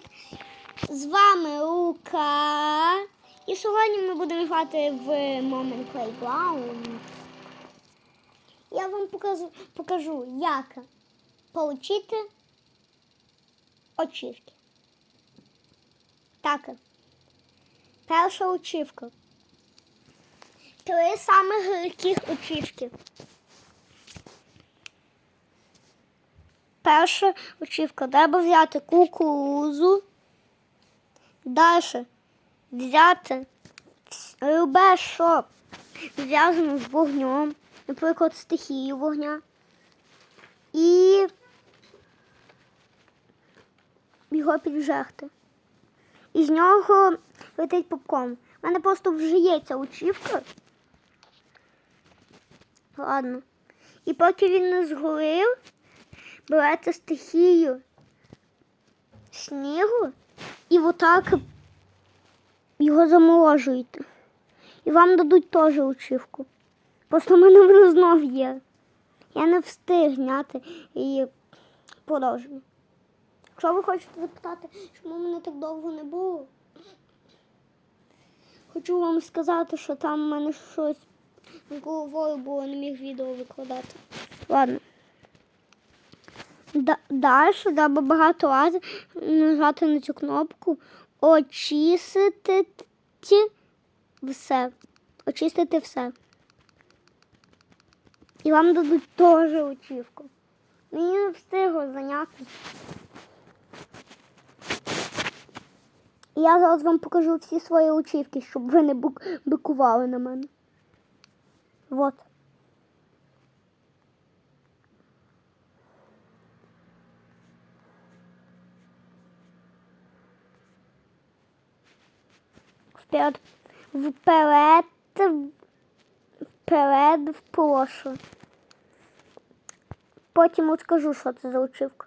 привіт! З вами Лука. І сьогодні ми будемо грати в Moment Playground. Я вам покажу, покажу як отримати очівки. Так. Перша очівка. Три самих гірких очівки. Перша очівка. Треба взяти кукурузу. Далі взяти любе, що зв'язано з вогнем, наприклад, стихію вогня. І його піджерти. І з нього летить попкорн. У мене просто вже є ця очівка. Ладно. І поки він не згорів, берете стихію снігу і отак його заморожуєте. І вам дадуть теж очівку. Просто в мене воно знов є. Я не встиг зняти і продовжую. Якщо ви хочете запитати, чому мене так довго не було, хочу вам сказати, що там в мене щось головою було, не міг відео викладати. Ладно. Да- Далі треба багато разів нажати на цю кнопку очистити все. Очистити все. І вам дадуть теж очівку. Мені не встигло зайняти. Я зараз вам покажу всі свої очівки, щоб ви не бикували на мене. Вот. Вперед, вперед, вперед, в прошу. Потім от скажу, що це за очівка.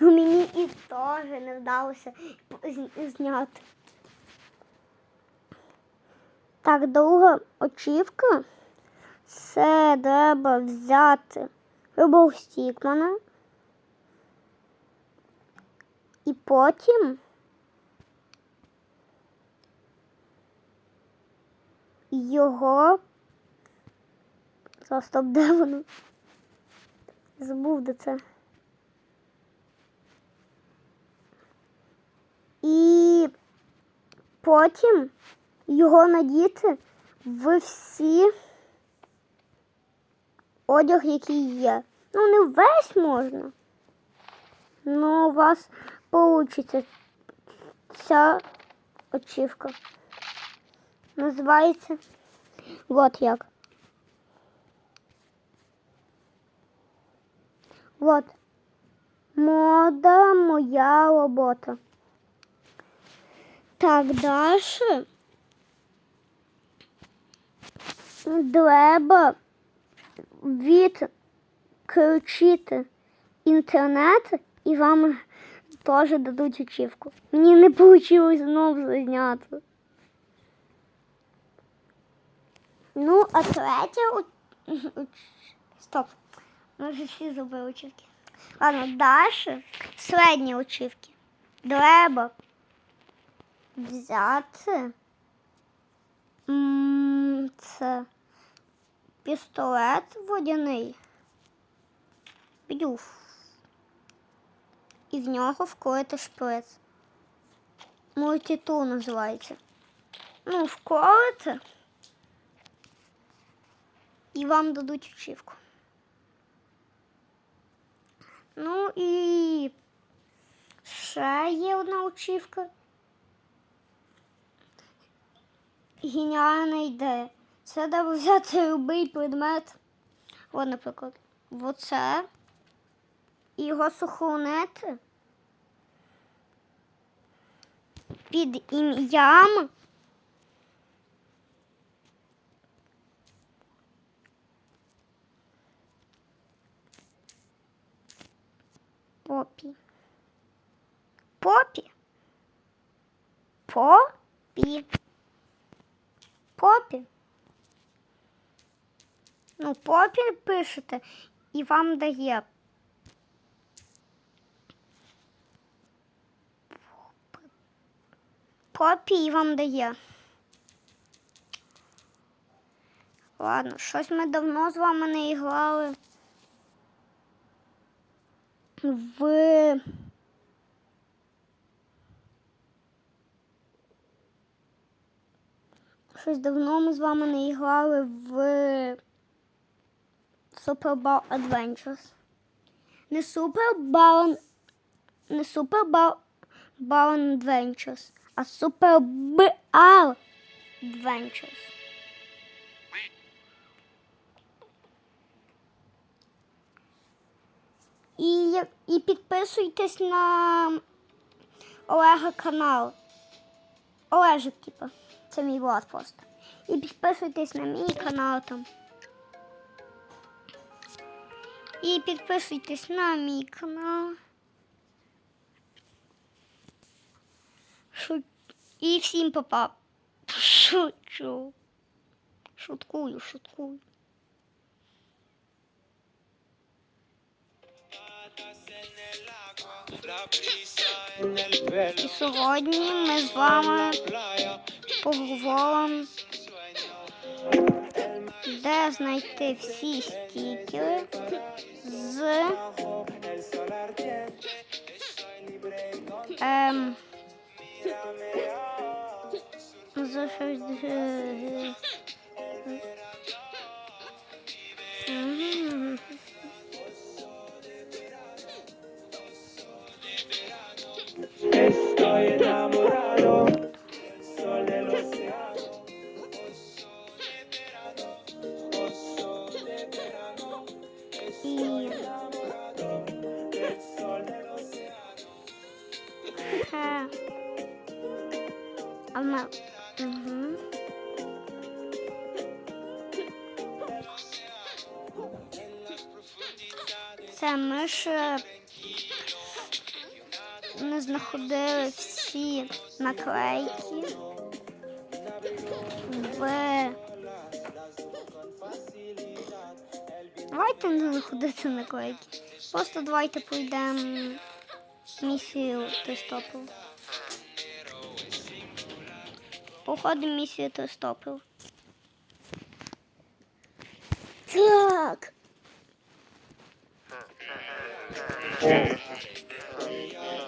Ну, Мені і теж не вдалося зняти. Так, друга очівка. Це треба взяти любов Стікмана. І потім його. Стоп, де воно? Забув, де це. І потім його надіти в всі одяг, який є. Ну, не весь можна. Ну, у вас вийде ця очівка. Називається вот як. Вот. Мода моя робота. Так, далі. Треба відключити інтернет і вам теж дадуть очівку. Мені не вийшло знову зайняти. Ну, а третя Стоп. Ми вже всі зробили очівки. Ладно, далі середні очівки. Треба взяти це пістолет водяний. Бдюф. І в нього вколити шприц. Мультитул називається. Ну, вколите. І вам дадуть очівку. Ну і ще є одна очівка. Геніальна ідея. Це треба взяти будь-який предмет. От, наприклад, оце. І його сохранити під ім'ям. Попі. Попі. Попі. Попі. Ну, попі пишете і вам дає копій вам дає. Ладно, щось ми давно з вами не грали. В. Щось давно ми з вами не грали в Super Ball Adventures. Не Super Ball, не Super Ball, Ball Adventures, а Super Ball Adventures. І, підписуйтесь на Олега канал. Олежик, типа. Це мій влад просто. І підписуйтесь на мій канал там. І підписуйтесь на мій канал. Шу... І всім папа. Шучу. Шуткую, шуткую. І сьогодні ми з вами поговоримо, де знайти всі стікери з ем, з 60 А ми... Угу. Це ми ж е, ми знаходили всі наклейки в. Давайте не знаходити наклейки. Просто давайте пройдемо місію тестопу. Походимо місію тестопу. Так.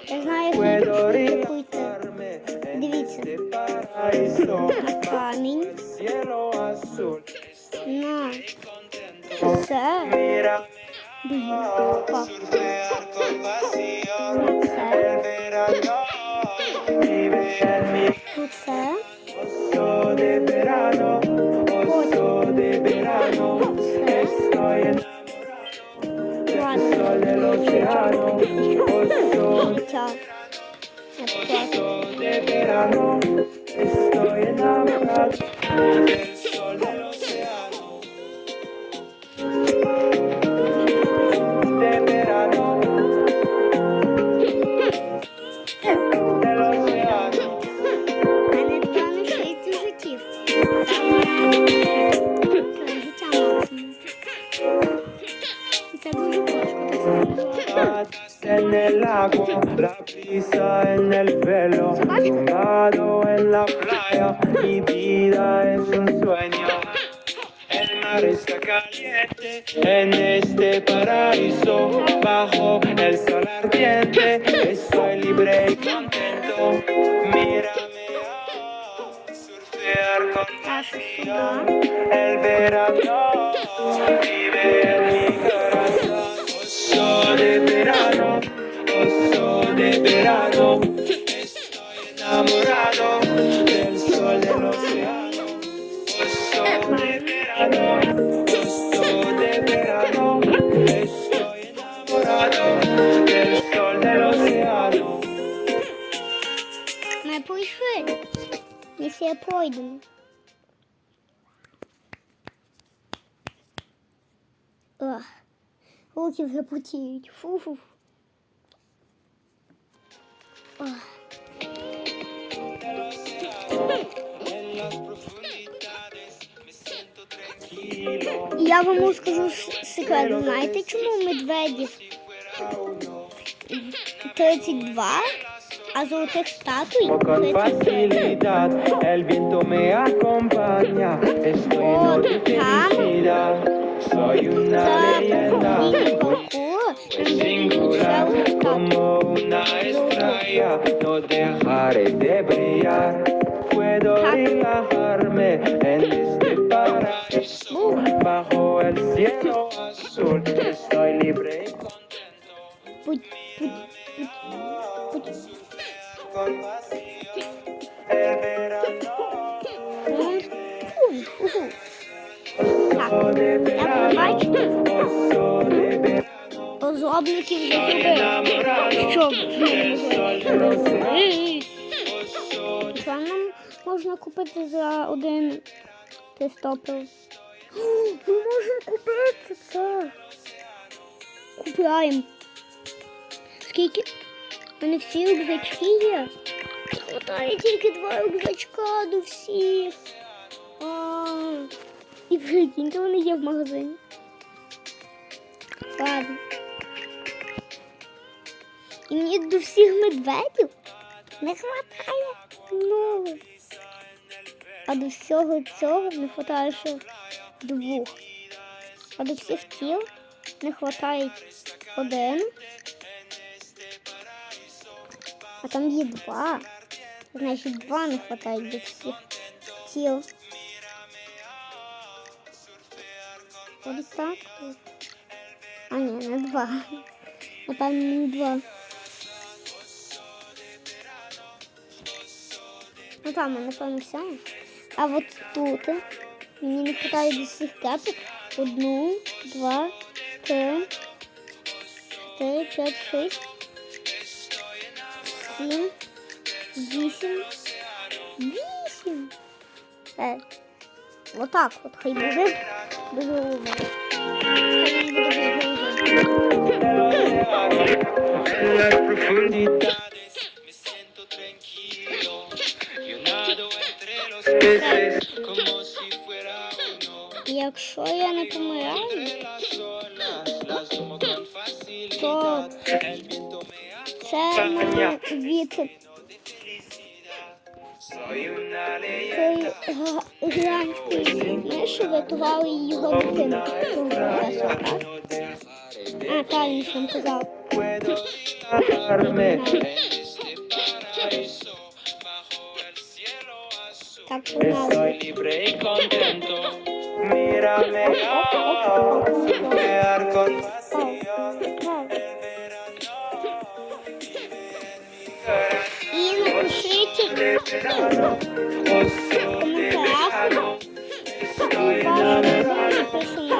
Я знаю, купуйте. Дивіться. Камінь на це. Surfear con pasión, esperando y ver mi oso de verano, oso de verano, estoy enamorado del sol del océano, oso de verano, oso de verano, estoy enamorado del sol. En el agua, la brisa en el pelo, fumado en la playa, mi vida es un sueño. El mar está caliente en este paraíso, bajo el sol ardiente, estoy libre y contento. Mírame ahora, surfear con pasión. El verano vive liberado. Estoy enamorado del sol del océano. Oso de verano, oso de verano. Estoy enamorado del sol del océano. Mas por me se é poido. Ó, o que eu repeti? Я вам скажу секрет. Знаєте, чому медведів Si fuera 32 А золотих статуй O con це Soy una leyenda pues singular como una estrella. No dejaré de brillar. Puedo relajarme en este paraíso bajo el cielo azul. Estoy libre y contento. Вже зробили, щоб Що нам можна купити за один тестопил? Ми можемо купити це. Купляємо. Скільки? У мене всі рюкзачки є. Хватає тільки два рюкзачка до всіх. І прикиньте, вони є в магазині. Ладно. І мені до всіх медведів не хватає нового. А до всього цього не вистачає ще двох. А до всіх тіл не вистачає один. А там є два. Значить, два не вистачає до всіх тіл. Ось так. А не два. Напевно, не два. Ну там, напевно, все. А от тут мені не вистачає до всіх кепок. Одну, два, три, чотири, п'ять, шість, сім, вісім, вісім. Е, отак от хай буде без голови. Якщо я не помираю, то viento me це від Soy una leyenda. цієї га- гігантської Ah, cari, sono pesato. Estoy libre y contento. Mírame yo, quedar con vacío. Io non so che cosa Come cazzo? Sto guardando il personaggio.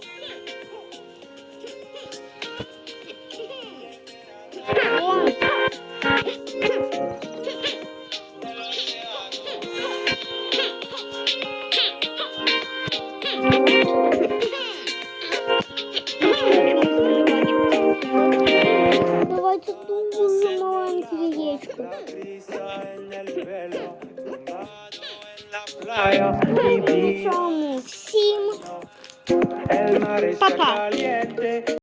Messiah